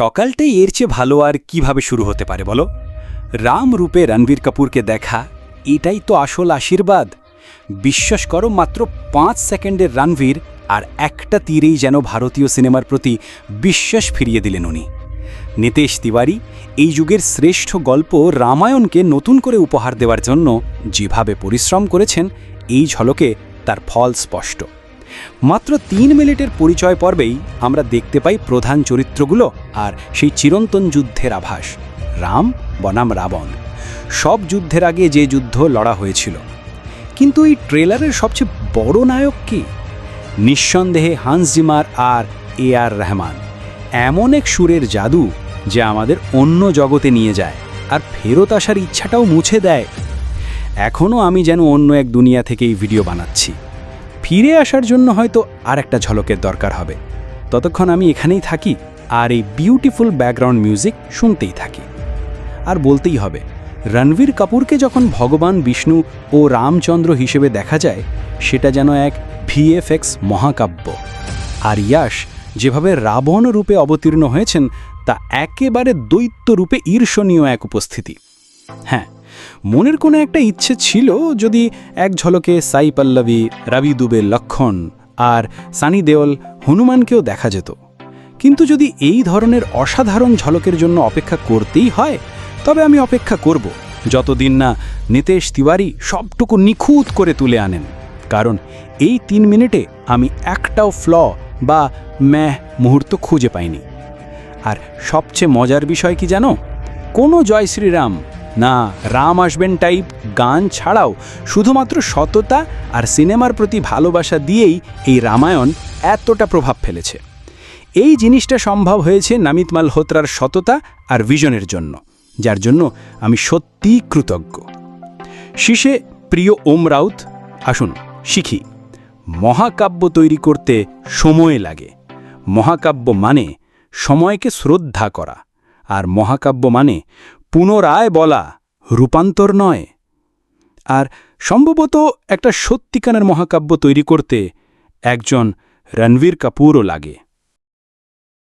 সকালটাই এর চেয়ে ভালো আর কীভাবে শুরু হতে পারে বলো? রাম রূপে রণবীর কাপুরকে দেখা, এটাই তো আসল আশীর্বাদ। বিশ্বাস করো, মাত্র পাঁচ সেকেন্ডের রণবীর আর একটা তীরেই যেন ভারতীয় সিনেমার প্রতি বিশ্বাস ফিরিয়ে দিলেন উনি। নিতেশ তিওয়ারি, এই যুগের শ্রেষ্ঠ গল্প রামায়ণকে নতুন করে উপহার দেওয়ার জন্য যেভাবে পরিশ্রম করেছেন, এই ঝলকে তার ফল স্পষ্ট। মাত্র তিন মিনিটের পরিচয় পর্বেই আমরা দেখতে পাই প্রধান চরিত্রগুলো আর সেই চিরন্তন যুদ্ধের আভাস। রাম বনাম রাবণ। সব যুদ্ধের আগে যে যুদ্ধ লড়া হয়েছিল। কিন্তু এই ট্রেলারের সবচেয়ে বড় নায়ক কি? নিঃসন্দেহে হান্স জিমার আর এ আর রহমান। এমন এক সুরের জাদু যে আমাদের অন্য জগতে নিয়ে যায় আর ফেরত আসার ইচ্ছাটাও মুছে দেয়। এখনও আমি যেন অন্য এক দুনিয়া থেকে এই ভিডিও বানাচ্ছি। ফিরে আসার জন্য হয়তো আর একটা ঝলকের দরকার হবে। ততক্ষণ আমি এখানেই থাকি আর এই বিউটিফুল ব্যাকগ্রাউন্ড মিউজিক শুনতেই থাকি। আর বলতেই হবে, রণবীর কাপুরকে যখন ভগবান বিষ্ণু ও রামচন্দ্র হিসেবে দেখা যায়, সেটা যেন এক ভিএফএক্স মহাকাব্য। আর ইয়াশ যেভাবে রাবণ রূপে অবতীর্ণ হয়েছেন, তা একেবারে দৈত্য রূপে ঈর্ষণীয় এক উপস্থিতি। হ্যাঁ মনের কোনো একটা ইচ্ছে ছিল যদি এক ঝলকে সাই পল্লবী, রবি দুবে লক্ষণ আর সানি দেওল হনুমানকেও দেখা যেত। কিন্তু যদি এই ধরনের অসাধারণ ঝলকের জন্য অপেক্ষা করতেই হয়, তবে আমি অপেক্ষা করব, যতদিন না নিতেশ তিওয়ারি সবটুকু নিখুঁত করে তুলে আনেন। কারণ এই তিন মিনিটে আমি একটাও ফ্ল বা ম্যাহ মুহূর্ত খুঁজে পাইনি। আর সবচেয়ে মজার বিষয় কি জানো? কোনো জয় শ্রীরাম না, রাম আসবেন টাইপ গান ছাড়াও শুধুমাত্র সততা আর সিনেমার প্রতি ভালোবাসা দিয়েই এই রামায়ণ এতটা প্রভাব ফেলেছে। এই জিনিসটা সম্ভব হয়েছে নামিত মালহোত্রার সততা আর ভিশনের জন্য, যার জন্য আমি সত্যিই কৃতজ্ঞ। শীষে প্রিয় ওম রাউত, আসুন শিখি। মহাকাব্য তৈরি করতে সময় লাগে। মহাকাব্য মানে সময়কে শ্রদ্ধা করা, আর মহাকাব্য মানে পুনরায় বলা রূপান্তর নয়। আর সম্ভবত একটা সত্যিকানের মহাকাব্য তৈরি করতে একজন রণবীর কাপুরও লাগে।